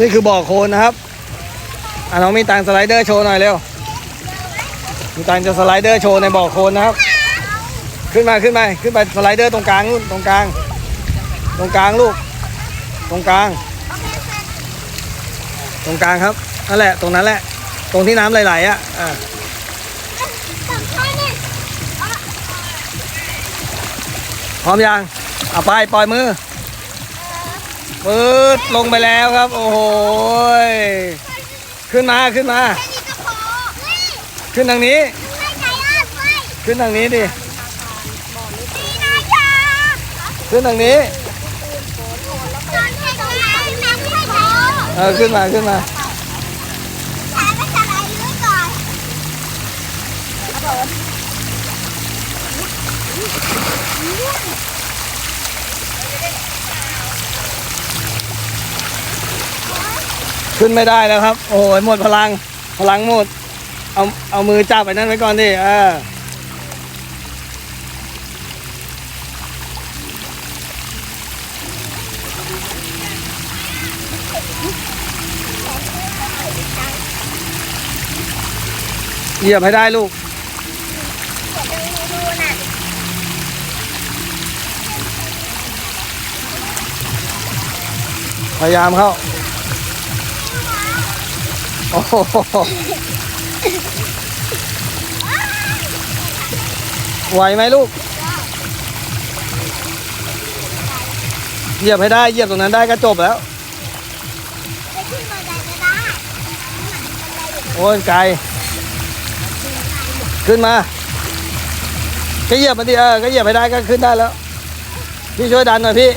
นี่คือบ่อโคลนนะครับอะน้องมีตังสไลเดอร์โชว์หน่อยเร็ว มีตังจะสไลเดอร์โชว์ในบ่อโคลนนะครับ ขึ้นมาขึ้นมาขึ้นไปสไลเดอร์ตรงกลางตรงกลาง ตรงกลางลูก ตรงกลาง ตรงกลางครับนั่นแหละตรงนั้นแหละ ตรงที่น้ำไหลๆอะอะสองข้อเนี่ยพร้อมยังเอาไปปล่อยมือ ปืดลงไปแล้วครับ โอ้โหขึ้นมาขึ้นมา ขึ้นทางนี้ ขึ้นทางนี้ดิขึ้นทางนี้ตอนแค่ตรงนี้น้ำไม่ให้ใจอะเออขึ้นมาขึ้นมา ขึ้นไม่ได้แล้วครับ โอ้ยหมดพลัง พลังหมด เอาเอามือจับไปนั่นไว้ก่อนดิเออเหยียบให้ได้ลูกพยายามเข้า โอ้โหไหวไหมลูก เหยียบให้ได้ เหยียบตรงนั้นได้ก็จบแล้วจะขึ้นมาไดไม่ได้โอ้ยไกล ขึ้นมาก็เหยียบมาดิเออก็เหยียบให้ได้ก็ขึ้นได้แล้ว พี่ช่วยดันหน่อยพี่